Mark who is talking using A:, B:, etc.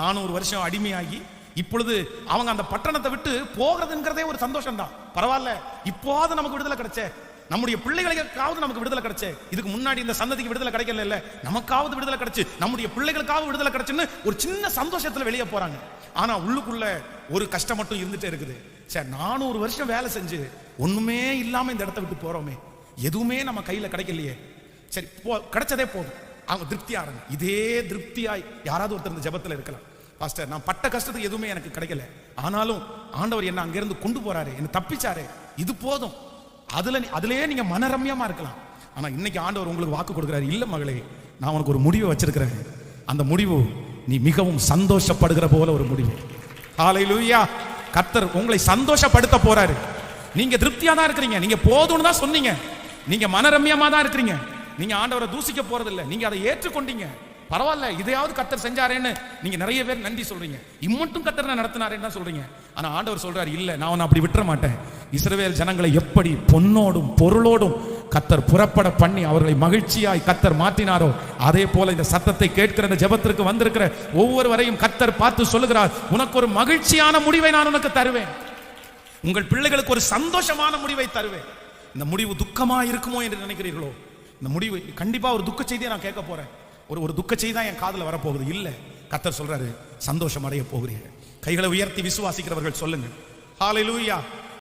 A: நானூறு வருஷம் அடிமையாகி இப்பொழுது அவங்க அந்த பட்டணத்தை விட்டு போகிறதுங்கிறதே ஒரு சந்தோஷம் தான் பரவாயில்ல இப்போது நமக்கு விடுதலை கிடைச்சே. நம்முடைய பிள்ளைகளுக்காவது நமக்கு விடுதலை கிடைச்சே. இதுக்கு முன்னாடி இந்த சந்ததிக்கு விடுதலை கிடைக்கல இல்ல நமக்காவது விடுதலை கிடைச்சு நம்முடைய பிள்ளைகளுக்காவது விடுதலை கிடைச்சுன்னு ஒரு சின்ன சந்தோஷத்துல வெளியே போறாங்க. ஆனா உள்ளுக்குள்ள ஒரு கஷ்டம் மட்டும் இருந்துட்டே இருக்குது. சார் நானூறு வருஷம் வேலை செஞ்சு ஒண்ணுமே இல்லாம இந்த இடத்த விட்டு போறோமே. எதுவுமே நம்ம கையில கிடைக்கலையே. சரி போ கிடைச்சதே போதும். அவங்க திருப்தியாக இருங்க இதே திருப்தியாய் யாராவது ஒருத்தர் இந்த ஜபத்தில் இருக்கலாம். பாஸ்டர் நான் பட்ட கஷ்டத்துக்கு எதுவுமே எனக்கு கிடைக்கல. ஆனாலும் ஆண்டவர் என்ன அங்கேருந்து கொண்டு போறாரு. என்ன தப்பிச்சாரு. இது போதும். அதுல நீ- அதுலயே நீங்க மனரம்யமா இருக்கலாம். ஆனா இன்னைக்கு ஆண்டவர் உங்களுக்கு வாக்கு கொடுக்குறாரு. இல்ல மகளே நான் உனக்கு ஒரு முடிவை வச்சிருக்கிறேன். அந்த முடிவு நீ மிகவும் சந்தோஷப்படுகிற போல ஒரு முடிவு. ஹalleluya கர்த்தர் உங்களை சந்தோஷப்படுத்த போறாரு. நீங்க திருப்தியா தான் இருக்கிறீங்க. நீங்க போதும்னு தான் சொன்னீங்க. நீங்க மனரம்யமா தான் இருக்கிறீங்க. நீங்க ஆண்டவரை தூசிக்க போறது இல்லை நீங்க அதை ஏற்றுக்கொண்டீங்க. பரவாயில்ல இதையாவது கத்தர் செஞ்சாரேன்னு நீங்க நிறைய பேர் நன்றி சொல்றீங்க. இம்மட்டும் கத்தர் நான் நடத்தினாரேன்னு சொல்றீங்க. ஆனா ஆண்டவர் சொல்றாரு இல்ல நான் உன்னை அப்படி விட்டுற மாட்டேன். இஸ்ரவேல் ஜனங்களை எப்படி பொன்னோடும் பொருளோடும் கத்தர் புறப்பட பண்ணி அவர்களை மகிழ்ச்சியாய் கத்தர் மாற்றினாரோ அதே போல இந்த சத்தத்தை கேட்கிற இந்த ஜெபத்திற்கு வந்திருக்கிற ஒவ்வொருவரையும் கத்தர் பார்த்து சொல்லுகிறார் உனக்கு ஒரு மகிழ்ச்சியான முடிவை நான் உனக்கு தருவேன். உங்கள் பிள்ளைகளுக்கு ஒரு சந்தோஷமான முடிவை தருவேன். இந்த முடிவு துக்கமா இருக்குமோ என்று நினைக்கிறீர்களோ? இந்த முடிவு கண்டிப்பா ஒரு துக்க செய்தியை நான் கேட்க போறேன். ஒரு ஒரு துக்க செய்தி தான் என் காதில் வரப்போகுது. இல்ல. கத்தர் சொல்றாரு சந்தோஷம் அடைய போகிறீர்கள். கைகளை உயர்த்தி விசுவாசிக்கிறவர்கள் சொல்லுங்க லூயா